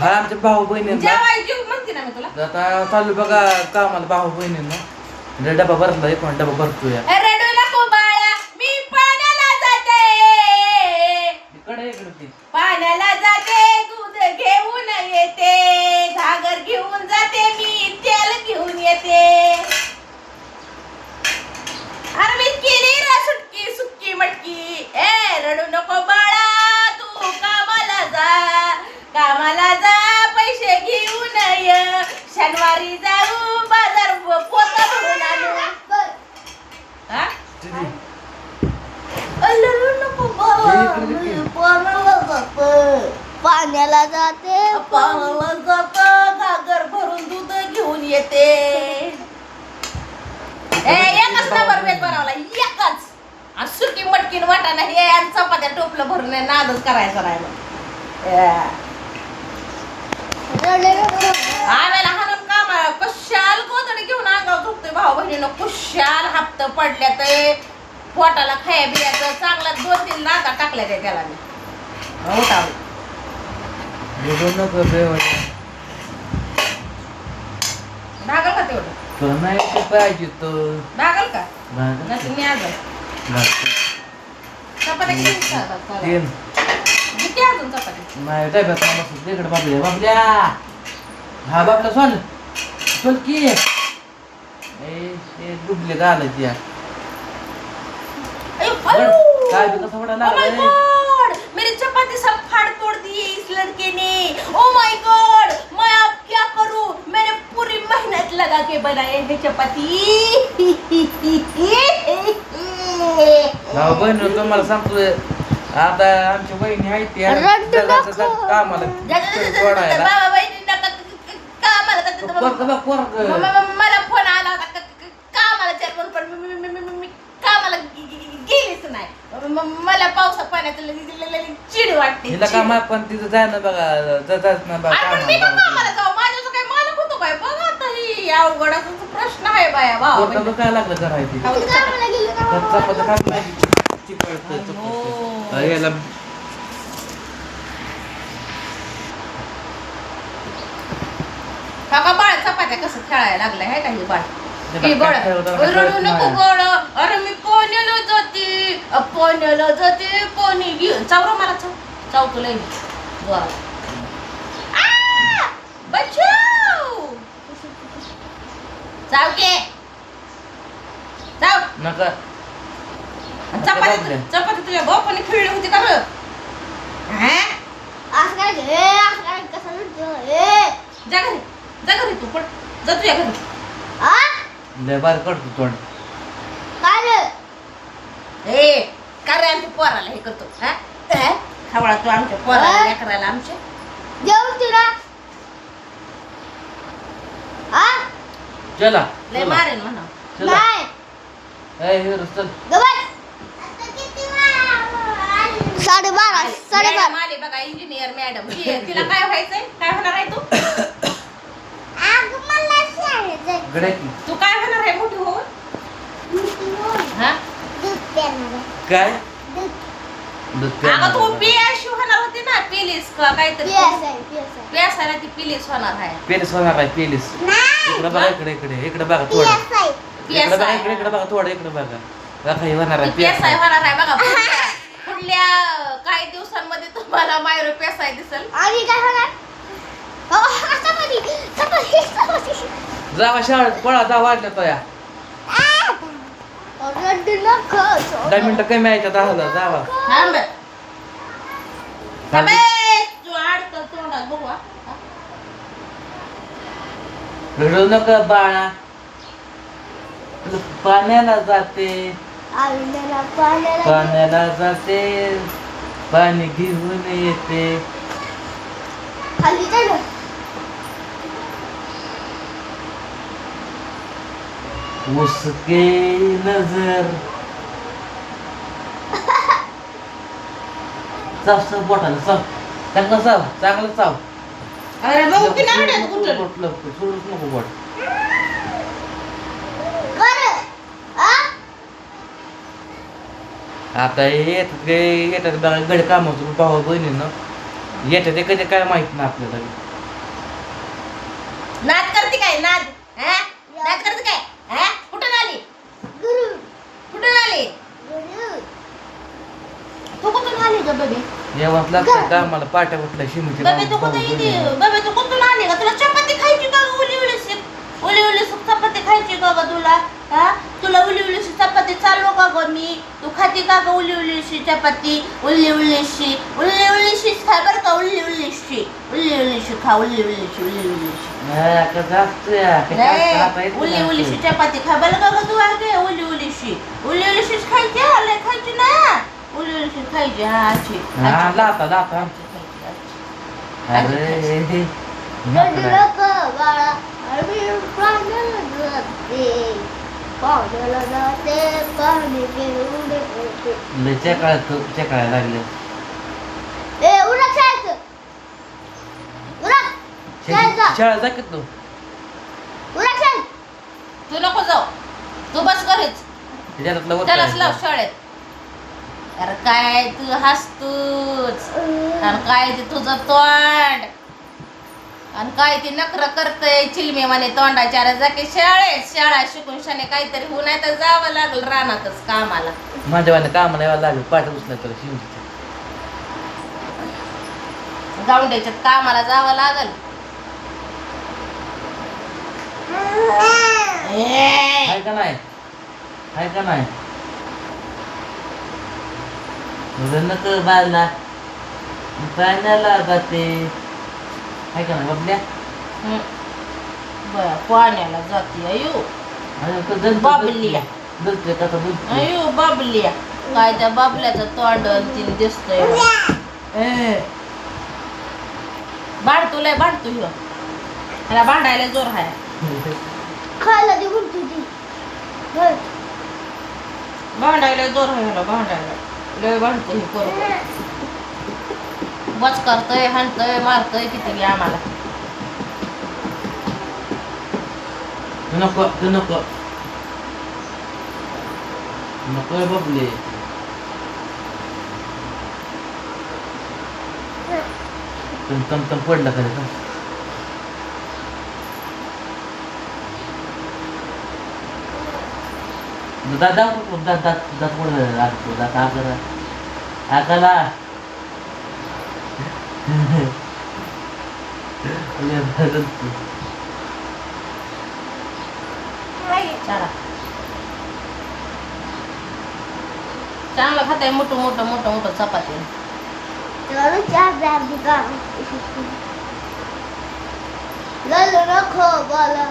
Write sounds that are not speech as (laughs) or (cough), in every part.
हा आमच्या भाऊ बहिणींना जेवाय जेव म्हणते ना मी तुला. आता चालू बघा कामाला भाऊ बहिणींना डबा भरला एक डबा भरतोय. रडू नको बाळा मी पाण्याला जाते. इकडे इकडे. ती पाण्याला जाते दूध घेऊन येते घागर घेऊन जाते मी तेल घेऊन येते अरे मी केली रा सुटकी सुटकी मटकी ए रडू नको बाळा तू कामाला जा कामाला जा पैसे घेऊन ये शनिवारी जाऊ बाजार पोत भरून आणू हा? तिथे. रडू नको बाळा पाण्याला जाते पाण्याला जात घागर भरून दूध घेऊन येते. ए एकच नंबर वेद बनवला एकच. आणि सुकी मटकीन वाटाणा हे आणि चपात्या टोपलं भरून आहे, नादच करायचा नाही मग. ए. आम्हाला काम कुशाल कोतडी घेऊन अंगावर झोपतोय भाऊ बहिणीनं? कुशाल हप्त पडल्या तर पोटाला खाया बियाचं चांगला दोन तीन नाका टाकल्या ते त्याला मी. उठाव. भागल का तेवढं? पाहिजे तो. भागल का. नसेल मी आज. चपात्या किती खातात चला. तीन. किती अजून चपाती. नाही डब्यात मला बसत इकडे बाबल्या बाबल्या हा बाबला सोन. चल की. ए ते डुबले का आलं त्या! काय बी कसं वडा Oh my लागलाय? God! मेरी चपाती सब फाड़ तोड़ दी है इस लड़के ने ओ माय गॉड मैं अब क्या करूँ मैंने पूरी मेहनत लगा के बनाए हैं चपाती भाऊ बहीण तुम्हाला सांगतोय आता आमच्या बहिणी आहेत त्या रडू नको. कामाला बाबा का- कामाला जाते तर पोरगं बघ, पोरगं. गेलीच नाही. म- मला पावसा चिड वाटते हिला चिड. काम पण तिथं जाय ना बघा जात ना बघा अरे पण मी का कामाला कामाला जाऊ? माझ्याचं काय मालक होतो काय? बघा आता ही अवघडाचा प्रश्न आहे बाया भावा पोरगं काय लागलं कामाला गेली का नाही. हो. याला काका बाळ चपात्या कसं खेळायला लागलाय ही बाळ? त्याला ही बाळ काय खेळवतं, रडू खेळत नको नाही. बाळ. अरे मी पोहण्याला जाते. अ, जाते. घेऊन चावरा मला चाव चाव तुला ही. के. चाव नका. चपाती तुझ्या बापाने खेळली होती का हा? असं काय घे असं काय कसं म्हणतो? ए जा घरी. जा घरी तू पण. जा तुझ्या घरी. आ? लय बार करतो तोंड. रे ए का रे आमच्या पोराला हे करतो? खवळा तू आमच्या पोराला हा? लेकराला आमच्या. जेवण तुला आ चला लय चला. मारेन म्हणा. चला. नाही. ए, हिरो, चल. गबस साडेबारा मॅडम साडेबारा. आली बघा इंजिनियर मॅडम. तिला काय व्हायचंय? काय होणार आहे तू? गड्या की. तू काय होणार आहे मोठी होऊन हा काय? दूध. अगं तू. पीएस होणार होती ना पिलीस का काहीतरी? पियासाला ती पिलीस होणार आहे. पेलीस होणार आहे पेलीस. इकडे बघा इकडे इकडे इकडे बघा थोडं. इकडे बघा इकडे इकडे बघा थोडं इकडे बघा. हे होणार आहे पेसाय होणार आहे बघा (laughs) पुढल्या- पुढल्या काही दिवसांमध्ये तुम्हाला मायरो पेसाय दिसल. आणि काय होणार? अ, चपाती चपाती चपाती. जावा शाळेत पळा जा वाटलं तो या. रड्डू नको दहा मिनिटं कमी जावा थांब थांब चालतंय. ए, तू अडकल तोंडात बघू हा. रडू नका बाळा. पाण्याला जाते. आईला पाण्याला. पाण्याला जाते. पाणी घेऊन येते. खाली उसके नजर। चाव चाव बोटाला चाव चांगलं चाव चांगलं चाव अरे बघू की नारड्यात कुठं लवकर, लवकर, सोडूच नको बोट. कर आ? आता हे येतात गे- येतात बघा गड कामाचं भाऊ बहिणीनं येतात ते कधी काय माहीत नाही आपल्याला. नाद करते काय? नाद करते काय हा कुठून आली गुरु कुठून आली गुरु तू कुठून आली ग बेबी जेवण लागतं का मला पाट्या कुठल्या शिमिटी बेबी तू कुठे येते बेबी तू कुठून आली का तुला चपाती खायची का उली उली शिक उली उली शिक चपाती खायची का ग तुला हा तुला उली उलीशी चपाती चालू का ग मी तू खाती का ग उली उलीशी चपाती उल्ली उल्लीशी उल्ली उल्लीशी खा बरं का उल्ली उल्लीशी उल्ली उल्लीशी खा उल्लीशी कसं असतं नाही, उली उलीशी चपाती खा बरं का ग तू आगे उली उलीशी उली उलीशीच खायची हा, लय खायची ना उलीशी खायची हा हा लाता लाता अरे चेकाळ्या लागले शाळा जा तू तू नको जाऊ तू बस घरीच त्यालाच लाव शाळेत अरे काय तू हसतूच आणि काय ते तुझं तोंड? आणि काय ती नखर करतय चिलमेवाने तोंडाच्या अरे जा की शाळेत शाळा शिकून शाने काहीतरी होऊ नाही तर जावं लागलं रानातच कामाला. माझ्या वाने कामाला यायला लागलं पाठ उचलं तर शिमिटीचं जाऊन द्यायच्यात कामाला जावं लागल. (laughs) ए, का नाही? हाय का नाही? एवढं नको बाजला काय नाही लागते हाय का नाही बाबल्या. बया, पाण्याला जाते अयो. बाबल्या. का दलते. अयो बाबल्या. काय त्या बाबल्याचं तोंड अन तीन दिसतंय ए. भांडतो लय भांडतो ह्यो त्याला भांडायला जोर हाय. खायला दे उलटी ती. होय. भांडायला जोर आहे ह्याला भांडायला. लय भांडतोय. हे करू बच करतोय हाणतोय मारतोय किती आम्हाला. नको तू नको. नकोय बबले. तम तम पडलं खरं का दादा दात दात दात पडलं लागतो दात आकाला. चला चांगलं खाताय मोठं मोठं मोठं मोठं चपाती रखो बोला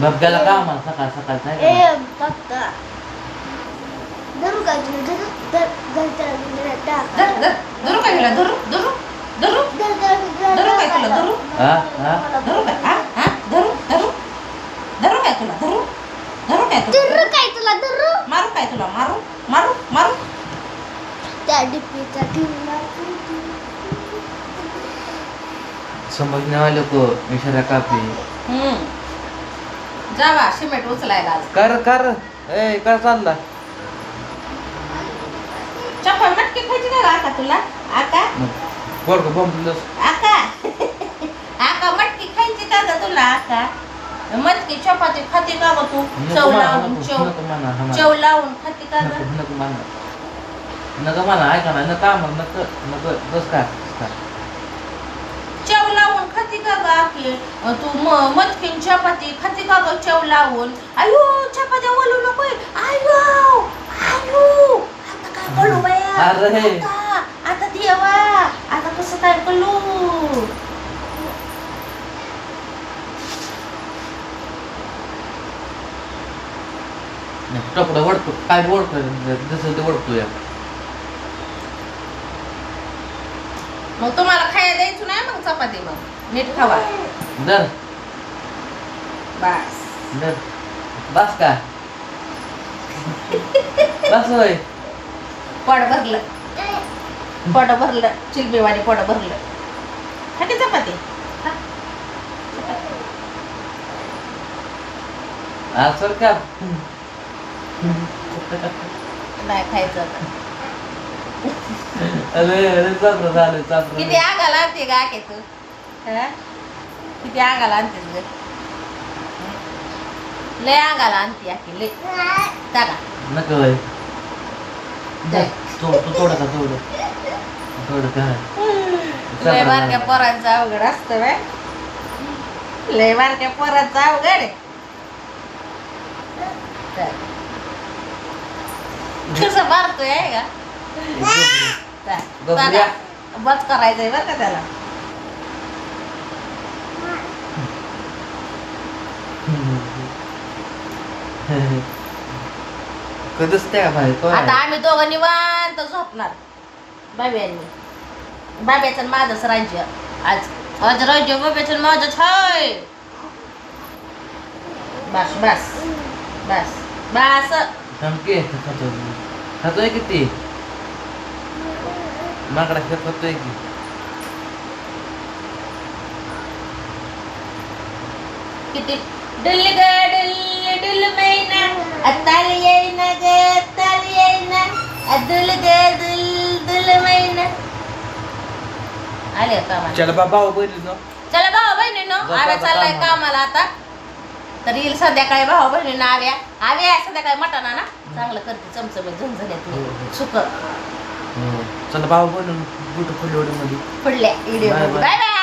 मी बोला जाते बबग्याला का आम्हाला सकाळ सकाळ ए पक्का धरू का तुला धरू धर धर धर धर धर धर धरू काय हिला धरू धरू धरू धर धर धरू काय तुला धरू हा हा धरू काय हा हा धरू धरू धरू काय तुला धरू धरू काय तुला धरू काय तुला धरू मारू काय तुला मारू मारू मारू त्या डिप्पीचा ठेवला समजने वाले को इशारा कापी हम्म जावा सिमेंट उचलायला आज. कर कर. ए कर चालला चप्पल मटकी खायची का ग आका तुला? आका? गोड बंबलस आका? आका मटकी खायची का ग तुला आका? मटकी चपाती खाते का ग तू? चव लावून चव म्हणा चव लावून खाते का ग? नको म्हणा. म्हणा ऐका ना नका मग नको नको बस का बस का. चव लावून खाते का ग आकी अं, तू म- मटकीन चपाती खाते का ग चव लावून? आयो चपात्या बोलू नको आयो आयो. आता काय बोलू बाया? अरे. आता आता देवा. आता कसं काय बोलू? टपडं वडतो काय वडतो जसं ते वडतो या मग तुम्हाला खायला द्यायचं नाही मग चपाती मग? नीट खावा. दर. बस. दर. बस का? बस होय. पोट भरलं. पोट भरलं. चिलबीवाणी पोट भरलं. खाते चपाती. असं का नाही खायचं आता. अरे अरे चापरं झालं चापरं किती अंगाला आणते का के तू? किती अंगाला आणतेस ग? लय अंगाला आणते आके लय. टाका. लय बारक्या पोरांचं अवघड असतं बाय लय बारक्या पोरांचं अवघड. कसं मारतोय का? बस करायचंय बरं का त्याला? भाई आता आम्ही दोघं निवांत झोपणार. बाब्यांनी. बाब्याचं आणि माझंच राज्य. आज आज राज्य बाब्याचं आणि माझंच हाय. बस बस बस बस. धमके खातोय खातोय किती माकडा खेळ खातोय की? किती? डुल ग डुल डुल मैना अत्ताल येईना ग अत्ताल येईना अदुल ग दुल दुल मैना आले का कामाला चल बाबा बहिणी चला भाऊ बहिणीनो आव्या चाललाय कामाला. आता. तर येईल संध्याकाळी भाऊ बहिणीनं आव्या. आव्या संध्याकाळी मटणा ना चांगलं करते चमचमीत हो, हो. झणझण्यात सुक चल बाबा बहिणी बुट फुलवडी मध्ये. Video bye. Bye bye.